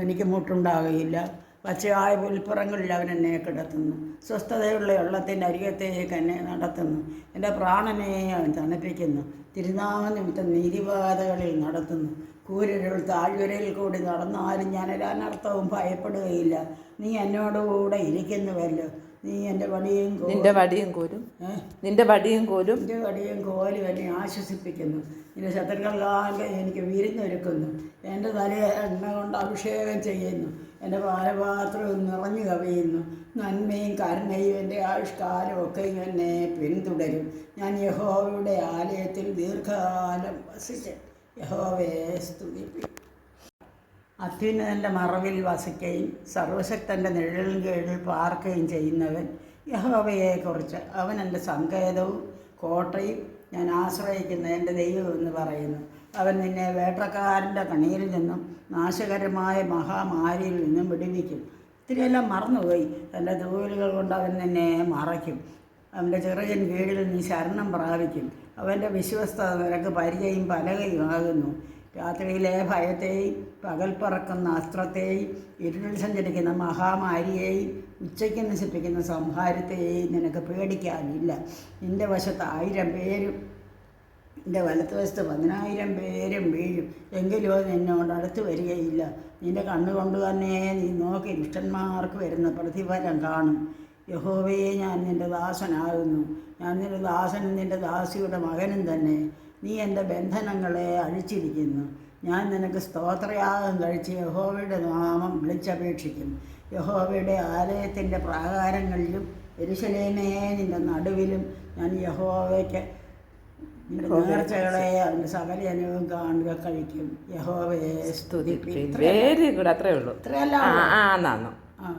എനിക്ക് മുട്ടുണ്ടാകുകയില്ല പച്ചയായ പുൽപ്പുറങ്ങളിൽ അവൻ എന്നെ കിടത്തുന്നു. സ്വസ്ഥതയുള്ള വെള്ളത്തിന്റെ അരികത്തേക്ക് എന്നെ നടത്തുന്നു. എന്റെ പ്രാണനെ അവൻ തണുപ്പിക്കുന്നു. തിരുനാമ നിമിത്തം നീതിപാതകളിൽ നടത്തുന്നു. കൂരിരുൾ താഴ്വരയിൽ കൂടി നടന്നാലും ഞാൻ ഒരനർത്ഥവും ഭയപ്പെടുകയില്ല. നീ എന്നോടുകൂടെ ഇരിക്കുന്നുവല്ലോ. നീ എന്റെ വടിയും നിന്റെ വടിയും കോലും? നിന്റെ വടിയും കോലും. നിന്റെ വടിയും കോലും എന്നെ ആശ്വസിപ്പിക്കുന്നു. നിന്റെ ശത്രുക്കൾക്കാകെ എനിക്ക് വിരുന്നൊരുക്കുന്നു. എന്റെ തലയെ എണ്ണ കൊണ്ട് അഭിഷേകം ചെയ്യുന്നു. എന്റെ പാലപാത്രവും നിറഞ്ഞു കവിയുന്നു. നന്മയും കരുണയും എന്റെ ആയുഷ്കാലം ഒക്കെ എന്നെ പിന്തുടരും. ഞാൻ യഹോവയുടെ ആലയത്തിൽ ദീർഘകാലം വസിച്ച് യഹോവയെ സ്തുതിപ്പി അത്യുന്നതന്റെ മറവിൽ വസിക്കുകയും സർവശക്തന്റെ നിഴലിൽ കീഴിൽ പാർക്കുകയും ചെയ്യുന്നവൻ യഹോവയെക്കുറിച്ച്. അവൻ എന്റെ സങ്കേതവും കോട്ടയും ഞാൻ ആശ്രയിക്കുന്ന എന്റെ ദൈവം എന്ന് പറയുന്നു. അവൻ നിന്നെ വേട്ടക്കാരന്റെ കണിയിൽ നിന്നും നാശകരമായ മഹാമാരിയിൽ നിന്നും വിടുവിക്കും. ഇത്തിരിയെല്ലാം മറന്നുപോയി. തന്റെ തൂവലുകൾ കൊണ്ട് അവൻ നിന്നെ മറയ്ക്കും. അവന്റെ ചെറുകൻ കീഴിൽ നീ ശരണം പ്രാപിക്കും. അവന്റെ വിശ്വസ്ത നിനക്ക് പരിചയം പലകയുമാകുന്നു. രാത്രിയിലെ ഭയത്തെയും പകൽ പറക്കുന്ന അസ്ത്രത്തെയും ഇരുളിൽ സഞ്ചരിക്കുന്ന മഹാമാരിയെയും ഉച്ചയ്ക്ക് നശിപ്പിക്കുന്ന സംഹാരത്തെയും നിനക്ക് പേടിക്കാനില്ല. നിന്റെ വശത്ത് ആയിരം പേരും നിന്റെ വലത്തുവശത്ത് പതിനായിരം പേരും വീഴും. എങ്കിലും അത് നിന്നോട് അടുത്ത് വരികയില്ല. നിന്റെ കണ്ണുകൊണ്ട് തന്നെ നീ നോക്കി ദുഷ്ടന്മാർക്ക് വരുന്ന പ്രതിഫലം കാണും. യഹോവയെ ഞാൻ നിന്റെ ദാസനാകുന്നു. ഞാൻ നിന്റെ ദാസനും നിന്റെ ദാസിയുടെ മകനും തന്നെ. നീ എന്റെ ബന്ധനങ്ങളെ അഴിച്ചിരിക്കുന്നു. ഞാൻ നിനക്ക് സ്തോത്രയാഗം കഴിച്ച് യഹോവയുടെ നാമം വിളിച്ചപേക്ഷിക്കും. യഹോവയുടെ ആലയത്തിന്റെ പ്രാകാരങ്ങളിലും എരുശലേമേ നിന്റെ നടുവിലും ഞാൻ യഹോവയ്ക്ക് നേർച്ചകളെ അവന്റെ സകല അനുഭവം കാണുക കഴിക്കും. യഹോവയെ സ്തുതി വെരി ഗുഡ് അത്രേ ഉള്ളൂ. ഇത്രയല്ല ആ.